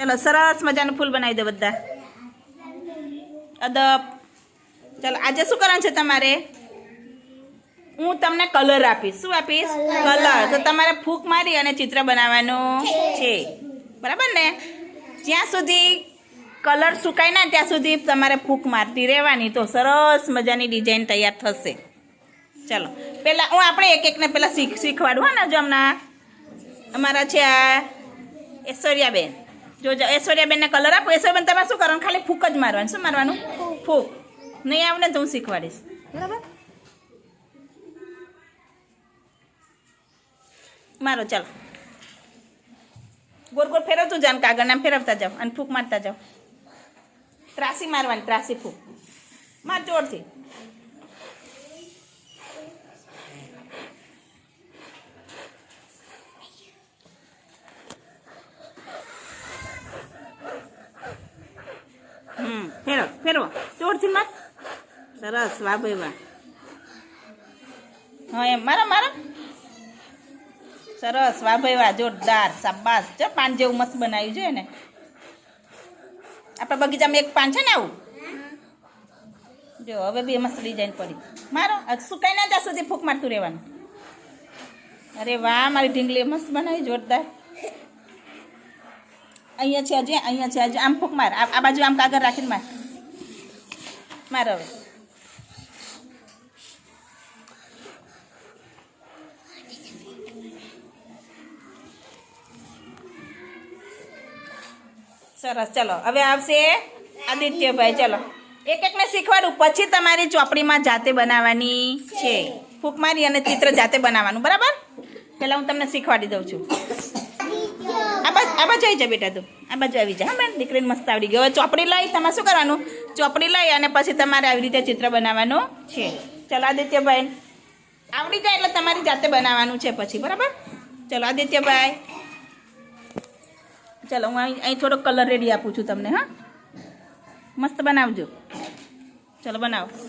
ચલો, સરસ મજાનું ફૂલ બનાવી દો બધા. અદબ. ચલો, આજે શું કરવાનું છે તમારે? હું તમને કલર આપીશ. શું આપીશ? કલર. તો તમારે ફૂંક મારી અને ચિત્ર બનાવવાનું છે. બરાબર ને? જ્યાં સુધી કલર સુકાય ના, ત્યાં સુધી તમારે ફૂંક મારતી રહેવાની. તો સરસ મજાની ડિઝાઇન તૈયાર થશે. ચલો પહેલાં હું આપણે એક એકને પહેલાં શીખ શીખવાડું હા ને જો હમણાં? અમારા છે આ ઐશ્વર્યાબેન. જો ઐશ્વર્યાબેનને કલર આપો. ઐશ્વર્યાબેન તમારે શું કરવાનું? ખાલી ફૂક જ મારવાનું. શું મારવાનું? ફૂક. નહીં આવડે તો હું શીખવાડીશ. બરાબર? મારો, ચાલો. ગોળ ગોળ ફેરવતું જાવ કાગળ નામ ફેરવતા જાઓ અને ફૂક મારતા જાઓ. ત્રાસી મારવાની, ત્રાસી ફૂક. માર, જોરથી. ફેરવ. જોરથી માર. સરસ, વાહ હા, એમ. મારો મારો. સરસ, વાહ જોરદાર, શાબાશ. જો, પાન જેવું મસ્ત બનાવ્યું છે ને આપણા બગીચામાં એક પાન છે ને આવું? જો, હવે બી મસ્ત ડિઝાઇન પડી. મારો સુકાઈ ના ત્યાં સુધી ફૂંક મારતું રહેવાનું? અરે વાહ, મારી ઢીંગલી મસ્ત બનાવી, જોરદાર. અહીંયા છે, હજી, અહીંયા છે, હજી. આમ ફૂંક માર. આ બાજુ આમ કાગળ રાખીને માર. માર હવે. સરસ, ચલો, હવે આવશે આદિત્યભાઈ, ચલો. એક એકને શીખવાડું. પછી તમારી ચોપડીમાં જાતે બનાવવાની છે. ફૂંક મારી અને ચિત્ર જાતે બનાવવાનું, બરાબર? પહેલાં હું તમને શીખવાડી દઉં છું. બાજુ આવી જા બેટા તું. આ બાજુ આવી જા. બેન દીકરીને મસ્ત આવડી ગયો. હવે ચોપડી લઈ તમારે શું કરવાનું? ચોપડી લઈ અને પછી તમારે આવી રીતે ચિત્ર બનાવવાનું છે. ચલો, આદિત્યભાઈ. આવડી જાય એટલે તમારી જાતે બનાવવાનું છે પછી, બરાબર? ચલો, આદિત્યભાઈ. ચલો, હું અહીં અહીં થોડો કલર રેડી આપું છું તમને, હા? મસ્ત બનાવજો. ચલો, બનાવો.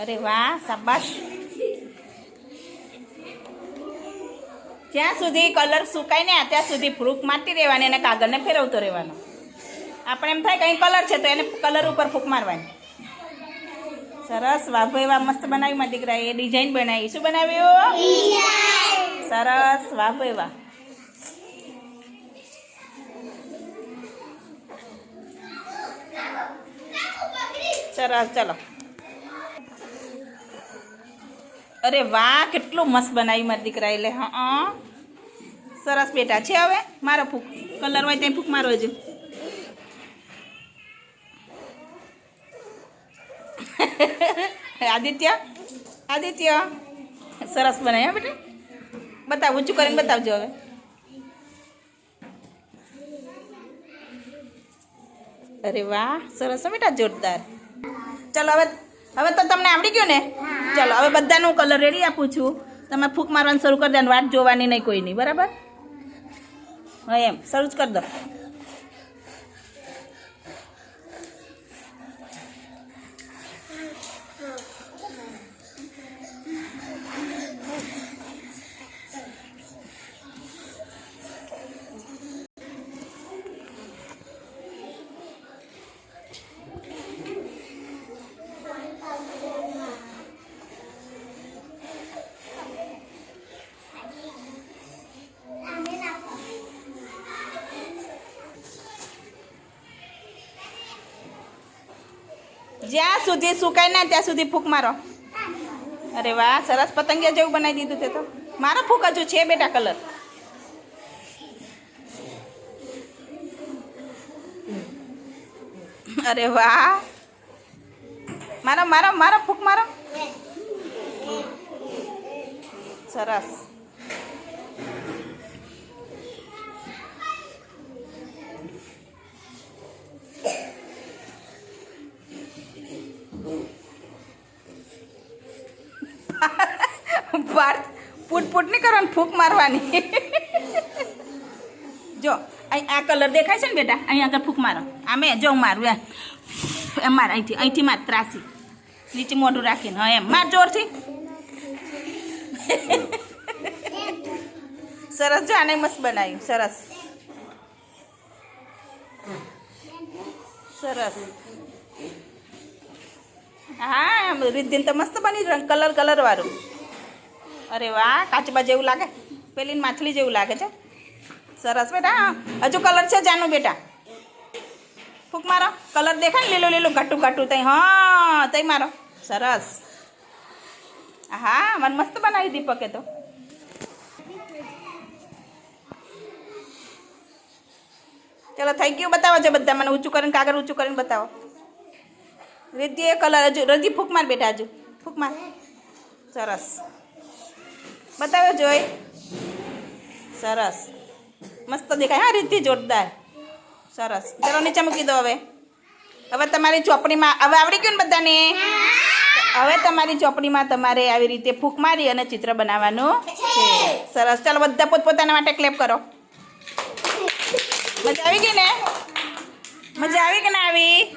અરે વાહ, શાબાશ. જ્યાં સુધી કલર સુકાય ને ત્યાં સુધી ફૂંક મારતી રહેવાની અને કાગળને ફેરવતો રહેવાનો. આપણે એમ થાય કંઈ કલર છે તો એને કલર ઉપર ફૂંક મારવાની. સરસ, વાઘો એવા મસ્ત બનાવી મારા દીકરા, એ ડિઝાઇન બનાવી. શું બનાવ્યું? સરસ, વાઘો એવા. સરસ, ચલો. અરે વાહ, કેટલું મસ્ત બનાવી મારા દીકરા એટલે હા સરસ બેટા છે હવે, મારો ફૂક. કલર હોય ત્યાં ફૂક મારો હજુ આદિત્ય આદિત્ય. સરસ બનાવ્યા બેટા. બતાવ, ઊંચું કરીને બતાવજો હવે. અરે વાહ, સરસ, હો, બેટા, જોરદાર. ચલો, હવે હવે તો તમને આવડી ગયું ને? ચાલો, હવે બધાનું કલર રેડી આપું છું. તમે ફૂંક મારવાનું શરૂ કરી દો વાટ જોવાની નહીં કોઈની, બરાબર? હા, એમ, શરૂ જ કરી દો. જ્યાં સુધી સુકાય ના ત્યાં સુધી ફૂંક મારો અરે વાહ સરસ પતંગિયા જેવું બનાવી દીધું તે તો મારો ફૂંક હજુ છે બેટા કલર અરે વાહ મારો મારો મારો ફૂંક મારો સરસ પાર્થ પૂટ પૂટ નહીં કરવાની ફૂંક મારવાની. જો અહીં આ કલર દેખાય છે ને બેટા? અહીંયા આગળ ફૂંક મારો. આમે, જો હું મારું એમ. માર અહીંથી અહીંથી માર, ત્રાસી. નીચે મોઢું રાખીને. હા, એમ. માર જોરથી. સરસ, જો આને મસ્ત બનાવ્યું. સરસ. સરસ. હા રિદ્ધિન તો મસ્ત બની કલર કલર વાળું અરે વાહ કાચબા જેવું લાગે? પેલી માછલી જેવું લાગે છે. સરસ બેટા. હજુ કલર છે જાનું બેટા. ફૂક મારો. કલર દેખાય લીલું લીલું, ઘાટું ઘાટું તઈ. હા, તઈ મારો. સરસ. હા મને મસ્ત બનાવી દીપકે તો. ચલો, થઈ ગયું. બતાવો છો બધા મને ઊંચું કરીને, કાગળ ઊંચું કરીને બતાવો. રિદ્ધિ એ કલર હજુ રજી ફૂક માર બેટા હજુ. ફૂક માર. સરસ. બતાવ્યો જોઈ. સરસ. મસ્ત દેખાય. હા રીતિ જોરદાર. સરસ. ચલો નીચે મૂકી દો હવે. હવે તમારી ચોપડીમાં, હવે આવડી ગયું ને બધાને? હવે તમારી ચોપડીમાં તમારે આવી રીતે ફૂંક મારી અને ચિત્ર બનાવવાનું છે. સરસ. ચાલો બધા પોતપોતાના માટે ક્લેપ કરો. મજા આવી ગઈ ને? મજા આવી કે ના આવી?